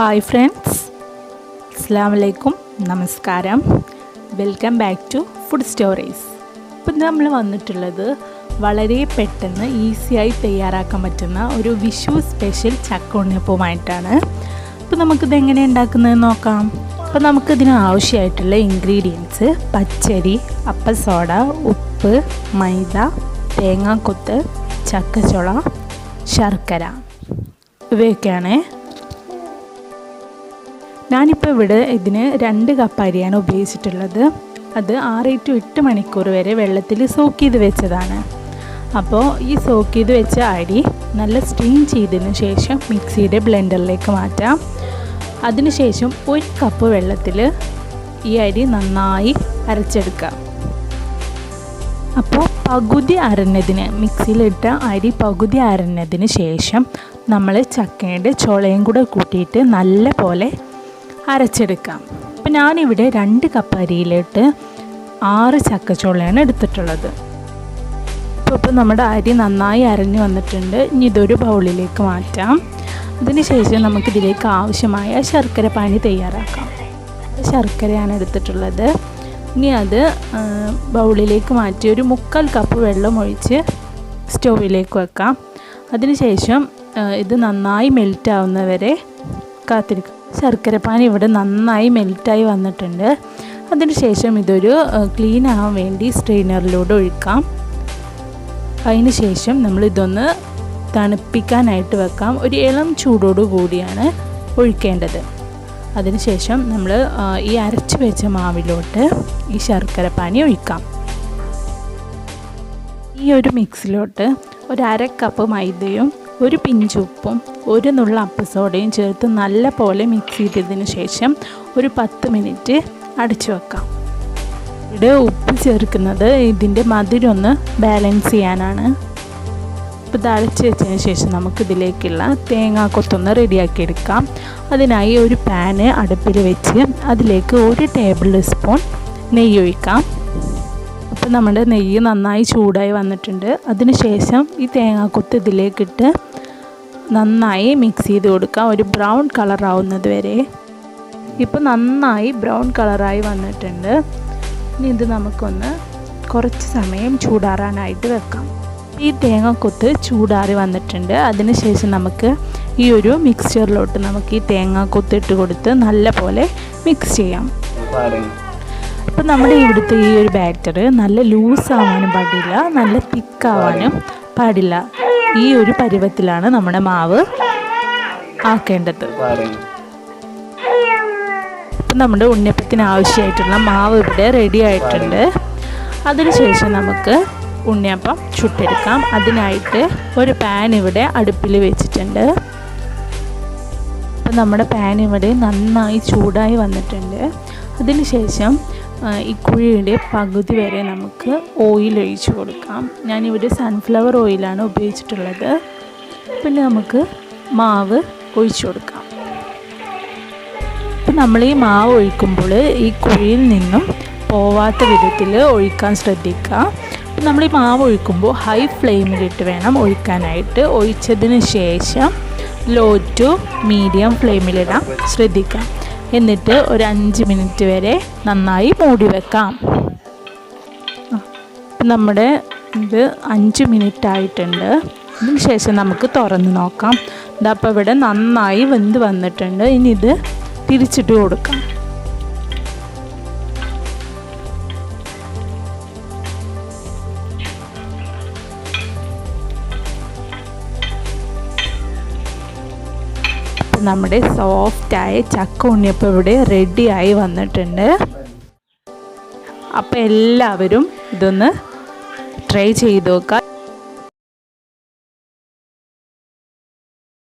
Hi friends. അസ്സാം വലൈക്കും നമസ്കാരം. Welcome back to food stories. ഇപ്പം നമ്മൾ വന്നിട്ടുള്ളത് വളരെ പെട്ടെന്ന് ഈസിയായി തയ്യാറാക്കാൻ പറ്റുന്ന ഒരു വിഷു സ്പെഷ്യൽ ചക്ക ഉണ്ണിയപ്പവുമായിട്ടാണ് അപ്പോൾ നമുക്കിത് എങ്ങനെ ഉണ്ടാക്കുന്നത് നോക്കാം. അപ്പോൾ നമുക്കിതിന് ആവശ്യമായിട്ടുള്ള ഇൻഗ്രീഡിയൻസ് പച്ചരി അപ്പ സോഡ ഉപ്പ് മൈദ തേങ്ങാക്കൊത്ത് ചക്കച്ചുള ശർക്കര. ഇവയൊക്കെയാണ് ഞാനിപ്പോൾ ഇവിടെ ഇതിന് രണ്ട് കപ്പ് അരിയാണ് ഉപയോഗിച്ചിട്ടുള്ളത്. അത് ആറ് ടു എട്ട് മണിക്കൂർ വരെ വെള്ളത്തിൽ സോക്ക് ചെയ്ത് വെച്ചതാണ്. അപ്പോൾ ഈ സോക്ക് ചെയ്ത് വെച്ച അരി നല്ല സ്റ്റീം ചെയ്തതിന് ശേഷം മിക്സിയുടെ ബ്ലെൻഡറിലേക്ക് മാറ്റാം. അതിനുശേഷം ഒരു കപ്പ് വെള്ളത്തിൽ ഈ അരി നന്നായി അരച്ചെടുക്കാം അപ്പോൾ പകുതി അരഞ്ഞതിന് മിക്സിയിലിട്ട അരി പകുതി അരഞ്ഞതിന് ശേഷം നമ്മൾ ചക്കയുടെ ചുളയും കൂടെ കൂട്ടിയിട്ട് നല്ല പോലെ അരച്ചെടുക്കാം. അപ്പം ഞാനിവിടെ രണ്ട് കപ്പ് അരിയിലിട്ട് ആറ് ചക്കച്ചോളയാണ് എടുത്തിട്ടുള്ളത്. അപ്പോൾ ഇപ്പോൾ നമ്മുടെ അരി നന്നായി അരഞ്ഞു വന്നിട്ടുണ്ട്. ഇനി ഇതൊരു ബൗളിലേക്ക് മാറ്റാം. അതിനുശേഷം നമുക്കിതിലേക്ക് ആവശ്യമായ ശർക്കര പാനി തയ്യാറാക്കാം. ശർക്കരയാണ് എടുത്തിട്ടുള്ളത്. ഇനി അത് ബൗളിലേക്ക് മാറ്റി ഒരു മുക്കാൽ കപ്പ് വെള്ളം ഒഴിച്ച് സ്റ്റൗവിലേക്ക് വെക്കാം. അതിനുശേഷം ഇത് നന്നായി മെൽറ്റ് ആവുന്നവരെ കാത്തിരിക്കാം. ശർക്കരപ്പാനി ഇവിടെ നന്നായി മെൽറ്റായി വന്നിട്ടുണ്ട്. അതിനുശേഷം ഇതൊരു ക്ലീൻ ആവാൻ വേണ്ടി സ്ട്രെയിനറിലൂടെ ഒഴിക്കാം. അതിന് ശേഷം നമ്മൾ ഇതൊന്ന് തണുപ്പിക്കാനായിട്ട് വെക്കാം. ഒരു ഇളം ചൂടോടു കൂടിയാണ് ഒഴിക്കേണ്ടത്. അതിനുശേഷം നമ്മൾ ഈ അരച്ച് വെച്ച മാവിലോട്ട് ഈ ശർക്കര പാനി ഒഴിക്കാം. ഈ ഒരു മിക്സിലോട്ട് ഒരു അര കപ്പ് മൈദയും ഒരു പിഞ്ചുപ്പും ഒരു നുള്ള അപ്പസോഡയും ചേർത്ത് നല്ല പോലെ മിക്സ് ചെയ്തതിന് ശേഷം ഒരു പത്ത് മിനിറ്റ് അടച്ചു വെക്കാം. ഇവിടെ ഉപ്പ് ചേർക്കുന്നത് ഇതിന്റെ മധുരമൊന്ന് ബാലൻസ് ചെയ്യാനാണ്. ഇപ്പോൾ തളിച്ച് വെച്ചതിന് ശേഷം നമുക്കിതിലേക്കുള്ള റെഡിയാക്കി എടുക്കാം. അതിനായി ഒരു പാന് അടുപ്പിൽ വെച്ച് അതിലേക്ക് ഒരു ടേബിൾ സ്പൂൺ നെയ്യ് ഒഴിക്കാം. അപ്പോൾ നമ്മുടെ നെയ്യ് നന്നായി ചൂടായി വന്നിട്ടുണ്ട്. അതിനുശേഷം ഈ തേങ്ങാക്കൊത്ത് ഇതിലേക്കിട്ട് നന്നായി മിക്സ് ചെയ്ത് കൊടുക്കുക ഒരു ബ്രൗൺ കളറാവുന്നത് വരെ. ഇപ്പോൾ നന്നായി ബ്രൗൺ കളറായി വന്നിട്ടുണ്ട്. ഇനി ഇത് നമുക്കൊന്ന് കുറച്ച് സമയം ചൂടാറാനായിട്ട് വെക്കാം. ഈ തേങ്ങാക്കൊത്ത് ചൂടാറി വന്നിട്ടുണ്ട്. അതിനുശേഷം നമുക്ക് ഈ ഒരു മിക്സ്ചറിലോട്ട് നമുക്ക് ഈ തേങ്ങാക്കൊത്ത് ഇട്ട് കൊടുത്ത് നല്ല പോലെ മിക്സ് ചെയ്യാം അപ്പോൾ നമ്മുടെ ഇവിടുത്തെ ഈ ഒരു ബാറ്റർ നല്ല ലൂസ് ആവാനും പാടില്ല നല്ല തിക്കാവാനും പാടില്ല. ഈ ഒരു പരുവത്തിലാണ് നമ്മുടെ മാവ് ആക്കേണ്ടത്. ഇപ്പം നമ്മുടെ ഉണ്ണിയപ്പത്തിന് ആവശ്യമായിട്ടുള്ള മാവ് ഇവിടെ റെഡി ആയിട്ടുണ്ട്. അതിനുശേഷം നമുക്ക് ഉണ്ണിയപ്പം ചുട്ടെടുക്കാം. അതിനായിട്ട് ഒരു പാൻ ഇവിടെ അടുപ്പിൽ വെച്ചിട്ടുണ്ട്. അപ്പം നമ്മുടെ പാൻ ഇവിടെ നന്നായി ചൂടായി വന്നിട്ടുണ്ട്. അതിനുശേഷം ഈ കുഴിയുടെ പകുതി വരെ നമുക്ക് ഓയിൽ ഒഴിച്ച് കൊടുക്കാം. ഞാനിവിടെ സൺഫ്ലവർ ഓയിലാണ് ഉപയോഗിച്ചിട്ടുള്ളത്. പിന്നെ നമുക്ക് മാവ് ഒഴിച്ചു കൊടുക്കാം. അപ്പം നമ്മൾ ഈ മാവ് ഒഴിക്കുമ്പോൾ ഈ കുഴിയിൽ നിന്നും പോവാത്ത വിധത്തിൽ ഒഴിക്കാൻ ശ്രദ്ധിക്കുക. അപ്പം നമ്മൾ ഈ മാവ് ഒഴിക്കുമ്പോൾ ഹൈ ഫ്ലെയിമിലിട്ട് വേണം ഒഴിക്കാനായിട്ട്. ഒഴിച്ചതിന് ശേഷം ലോ ടു മീഡിയം ഫ്ലെയിമിലിടാൻ ശ്രദ്ധിക്കാം. എന്നിട്ട് ഒരു അഞ്ച് മിനിറ്റ് വരെ നന്നായി മൂടി വെക്കാം. നമ്മുടെ ഇത് അഞ്ച് മിനിറ്റ് ആയിട്ടുണ്ട്. അതിന് ശേഷം നമുക്ക് തുറന്ന് നോക്കാം. ഇതപ്പോൾ ഇവിടെ നന്നായി വെന്ത് വന്നിട്ടുണ്ട്. ഇനി ഇത് തിരിച്ചിട്ട് കൊടുക്കാം. നമ്മുടെ സോഫ്റ്റായ ചക്ക ഉണ്ണിയപ്പം ഇവിടെ റെഡിയായി വന്നിട്ടുണ്ട്. അപ്പോൾ എല്ലാവരും ഇതൊന്ന് ട്രൈ ചെയ്ത് നോക്കുക